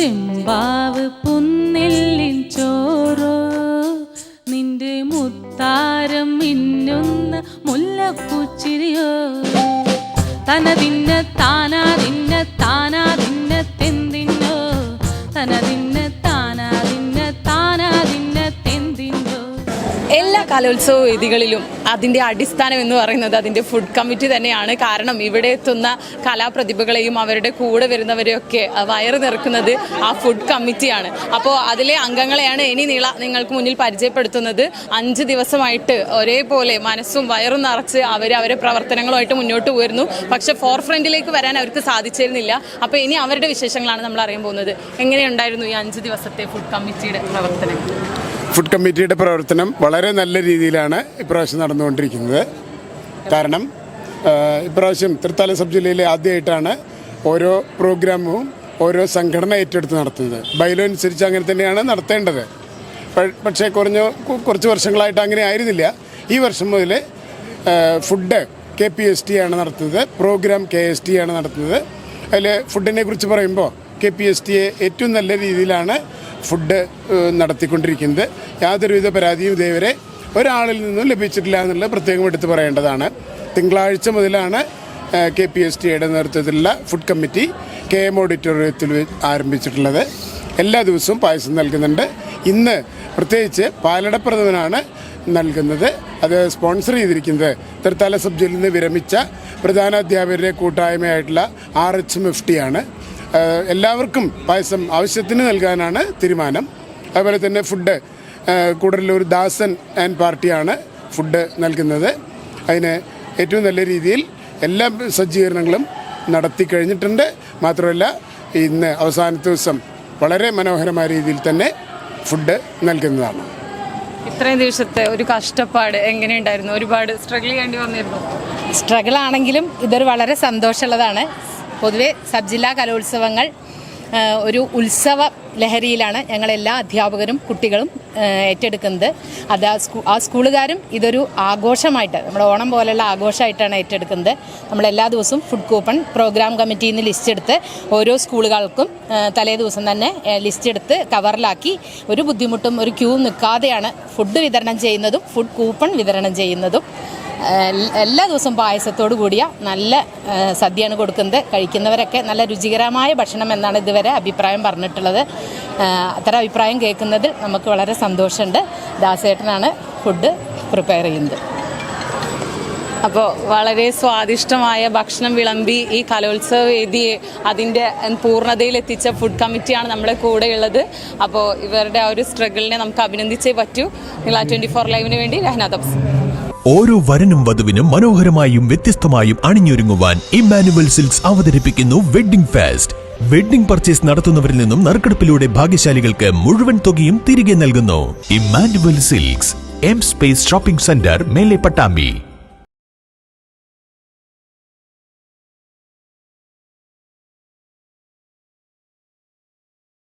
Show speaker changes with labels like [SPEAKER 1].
[SPEAKER 1] ചെമ്പാവ് പുന്നെല്ലിൻ ചോറോ നിന്റെ മുത്താരം മിന്നുന്ന മുല്ലപ്പൂച്ചിരിയോ? തനതിന്ന താനാ തിന്ന താനാ തിന്ന തെന്തിന്നോ? തനതിന്ന താനാ തിന്ന താനാ തിന്ന തെന്തിന്നോ?
[SPEAKER 2] എല്ലാ കലോത്സവ വേദികളിലും അതിന്റെ അടിസ്ഥാനം എന്ന് പറയുന്നത് അതിന്റെ ഫുഡ് കമ്മിറ്റി തന്നെയാണ്. കാരണം ഇവിടെ എത്തുന്ന കലാപ്രതിഭകളെയും അവരുടെ കൂടെ വരുന്നവരെയൊക്കെ വയറ് നിറക്കുന്നത് ആ ഫുഡ് കമ്മിറ്റിയാണ് അപ്പോൾ അതിലെ അംഗങ്ങളെയാണ് ഇനി നീള നിങ്ങൾക്ക് മുന്നിൽ പരിചയപ്പെടുത്തുന്നത്. അഞ്ച് ദിവസമായിട്ട് ഒരേപോലെ മനസ്സും വയറും നിറച്ച് അവർ അവരെ പ്രവർത്തനങ്ങളുമായിട്ട് മുന്നോട്ട് പോയിരുന്നു പക്ഷേ ഫോർ ഫ്രണ്ടിലേക്ക് വരാൻ അവർക്ക് സാധിച്ചിരുന്നില്ല. അപ്പോൾ ഇനി അവരുടെ വിശേഷങ്ങളാണ് നമ്മൾ അറിയാൻ പോകുന്നത്. എങ്ങനെയുണ്ടായിരുന്നു ഈ അഞ്ച് ദിവസത്തെ ഫുഡ് കമ്മിറ്റിയുടെ പ്രവർത്തനം?
[SPEAKER 3] ഫുഡ് കമ്മിറ്റിയുടെ പ്രവർത്തനം വളരെ നല്ല രീതിയിലാണ് ഇപ്രാവശ്യം നടന്നുകൊണ്ടിരിക്കുന്നത്. കാരണം ഇപ്രാവശ്യം തൃത്താല സബ് ജില്ലയിലെ ആദ്യമായിട്ടാണ് ഓരോ പ്രോഗ്രാമും ഓരോ സംഘടന ഏറ്റെടുത്ത് നടത്തുന്നത്. ബൈലോ അനുസരിച്ച് അങ്ങനെ തന്നെയാണ് നടത്തേണ്ടത്. പക്ഷേ കുറഞ്ഞ കുറച്ച് വർഷങ്ങളായിട്ട് അങ്ങനെ ആയിരുന്നില്ല. ഈ വർഷം മുതൽ food K P S T ആണ് നടത്തുന്നത്. പ്രോഗ്രാം കെ എസ് ടി ആണ് നടത്തുന്നത്. അതിൽ ഫുഡിനെ കുറിച്ച് പറയുമ്പോൾ കെ പി എസ് ടിയെ ഏറ്റവും നല്ല രീതിയിലാണ് ഫുഡ് നടത്തിക്കൊണ്ടിരിക്കുന്നത്. യാതൊരുവിധ പരാതിയും ഇതേവരെ ഒരാളിൽ നിന്നും ലഭിച്ചിട്ടില്ല എന്നുള്ളത് പ്രത്യേകം എടുത്തു പറയേണ്ടതാണ്. തിങ്കളാഴ്ച മുതലാണ് കെ പി എസ് ടിയുടെ നേതൃത്വത്തിലുള്ള ഫുഡ് കമ്മിറ്റി കെ എം ഓഡിറ്റോറിയത്തിൽ ആരംഭിച്ചിട്ടുള്ളത്. എല്ലാ ദിവസവും പായസം നൽകുന്നുണ്ട്. ഇന്ന് പ്രത്യേകിച്ച് പാലടപ്രഥമനാണ് നൽകുന്നത്. അത് സ്പോൺസർ ചെയ്തിരിക്കുന്നത് തൃത്താല സബ് ജയിലിൽ നിന്ന് വിരമിച്ച പ്രധാന അധ്യാപകരുടെ കൂട്ടായ്മയായിട്ടുള്ള ആർ എച്ച് ആണ്. എല്ലാവർക്കും പായസം ആവശ്യത്തിന് നൽകാനാണ് തീരുമാനം. അതുപോലെ തന്നെ ഫുഡ് കൂടല്ലൂർ ദാസൻ ആൻഡ് പാർട്ടിയാണ് ഫുഡ് നൽകുന്നത്. അതിന് ഏറ്റവും നല്ല രീതിയിൽ എല്ലാ സജ്ജീകരണങ്ങളും നടത്തി കഴിഞ്ഞിട്ടുണ്ട്. മാത്രമല്ല ഇന്ന് അവസാനത്തെ ദിവസം വളരെ മനോഹരമായ രീതിയിൽ തന്നെ ഫുഡ് നൽകുന്നതാണ്.
[SPEAKER 2] ഇത്രയും ദിവസത്തെ ഒരു കഷ്ടപ്പാട് എങ്ങനെയുണ്ടായിരുന്നു? ഒരുപാട് സ്ട്രഗിൾ ചെയ്യേണ്ടി വന്നിരുന്നു.
[SPEAKER 4] സ്ട്രഗിൾ ആണെങ്കിലും ഇതൊരു വളരെ സന്തോഷമുള്ളതാണ്. പൊതുവെ സബ് ജില്ലാ കലോത്സവങ്ങൾ ഒരു ഉത്സവ ലഹരിയിലാണ് ഞങ്ങളെല്ലാ അധ്യാപകരും കുട്ടികളും ഏറ്റെടുക്കുന്നത്. അത് ആ സ്കൂ ആ സ്കൂളുകാരും ഇതൊരു ആഘോഷമായിട്ട് നമ്മുടെ ഓണം പോലെയുള്ള ആഘോഷമായിട്ടാണ് ഏറ്റെടുക്കുന്നത്. നമ്മളെല്ലാ ദിവസവും ഫുഡ് കൂപ്പൺ പ്രോഗ്രാം കമ്മിറ്റിയിൽ നിന്ന് ലിസ്റ്റ് എടുത്ത് ഓരോ സ്കൂളുകൾക്കും തലേ ദിവസം തന്നെ ലിസ്റ്റ് എടുത്ത് കവറിലാക്കി ഒരു ബുദ്ധിമുട്ടും ഒരു ക്യൂ നിൽക്കാതെയാണ് ഫുഡ് വിതരണം ചെയ്യുന്നതും ഫുഡ് കൂപ്പൺ വിതരണം ചെയ്യുന്നതും. എല്ലാ ദിവസവും പായസത്തോടു കൂടിയ നല്ല സദ്യയാണ് കൊടുക്കുന്നത്. കഴിക്കുന്നവരൊക്കെ നല്ല രുചികരമായ ഭക്ഷണം എന്നാണ് ഇതുവരെ അഭിപ്രായം പറഞ്ഞിട്ടുള്ളത്. അത്ര അഭിപ്രായം കേൾക്കുന്നതിൽ നമുക്ക് വളരെ സന്തോഷമുണ്ട്. ദാസേട്ടനാണ് ഫുഡ് പ്രിപ്പയർ ചെയ്യുന്നത്.
[SPEAKER 2] അപ്പോൾ വളരെ സ്വാദിഷ്ടമായ ഭക്ഷണം വിളമ്പി ഈ കലോത്സവ വേദിയെ അതിന്റെ പൂർണതയിൽ എത്തിച്ച ഫുഡ് കമ്മിറ്റിയാണ് നമ്മുടെ കൂടെയുള്ളത്. അപ്പോൾ ഇവരുടെ ആ ഒരു സ്ട്രഗിളിനെ നമുക്ക് അഭിനന്ദിച്ചേ പറ്റൂ. നിങ്ങൾ ആ ട്വന്റി ഫോർ ലൈവിന് വേണ്ടി രഹനാഥബ്സ്
[SPEAKER 5] ഓരോ വരനും വധുവിനും മനോഹരമായും വ്യത്യസ്തമായും അണിഞ്ഞൊരുങ്ങുവാൻ ഇമ്മാനുവൽ സിൽക്സ് അവതരിപ്പിക്കുന്നു വെഡ്ഡിംഗ് ഫാസ്റ്റ്. വെഡ്ഡിംഗ് പർച്ചേസ് നടത്തുന്നവരിൽ നിന്നും നറുക്കെടുപ്പിലൂടെ ഭാഗ്യശാലികൾക്ക് മുഴുവൻ തുകയും തിരികെ നൽകുന്നു. Emmanuel Silks M space shopping centre Mele Pattambi.